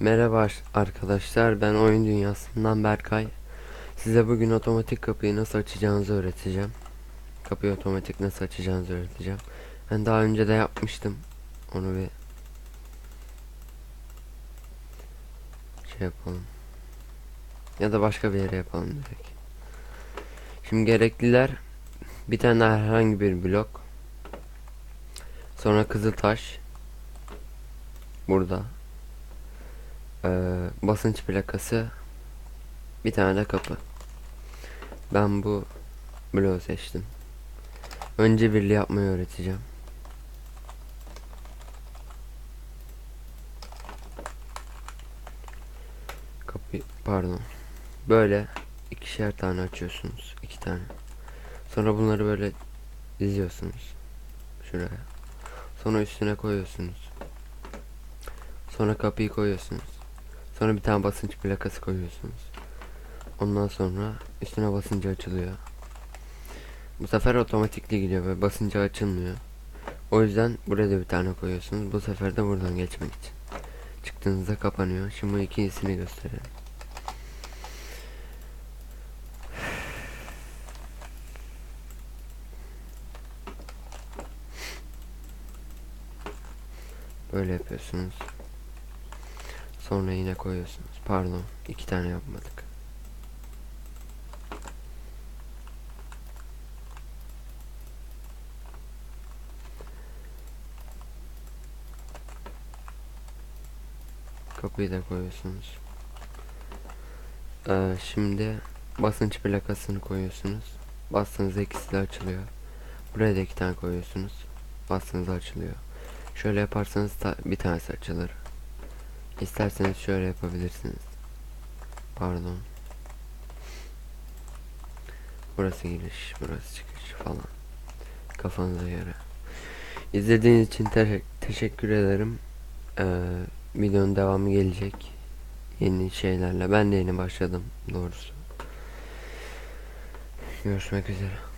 Merhaba arkadaşlar ben oyun dünyasından Berkay. Size bugün otomatik kapıyı nasıl açacağınızı öğreteceğim. Kapıyı otomatik nasıl açacağınızı öğreteceğim. Ben daha önce de yapmıştım. Onu bir Şey yapalım. Ya da başka bir yere yapalım direkt. Şimdi gerekliler Bir tane herhangi bir blok. Sonra kızıl taş Burada ee, basınç plakası bir tane de kapı. Ben bu bloğu seçtim. Önce birliği yapmayı öğreteceğim. Kapı pardon. Böyle ikişer tane açıyorsunuz iki tane. Sonra bunları böyle diziyorsunuz şuraya. Sonra üstüne koyuyorsunuz. Sonra kapıyı koyuyorsunuz. Sonra bir tane basınç plakası koyuyorsunuz. Ondan sonra üstüne basınca açılıyor. Bu sefer otomatikli gidiyor ve basınca açılmıyor. O yüzden buraya da bir tane koyuyorsunuz. Bu sefer de buradan geçmek için. Çıktığınızda kapanıyor. Şimdi bu ikincisini gösterelim. Böyle yapıyorsunuz. Sonra yine koyuyorsunuz. Pardon, iki tane yapmadık. Kapıyı da koyuyorsunuz. Ee, şimdi basınç plakasını koyuyorsunuz. Bastığınızda ikisi de açılıyor. Buraya da iki tane koyuyorsunuz. Bastığınızda açılıyor. Şöyle yaparsanız ta- bir tanesi açılır. İsterseniz şöyle yapabilirsiniz. Pardon. Burası giriş, burası çıkış falan. Kafanıza göre. İzlediğiniz için te- teşekkür ederim. Ee, videonun devamı gelecek. Yeni şeylerle. Ben de yeni başladım doğrusu. Görüşmek üzere.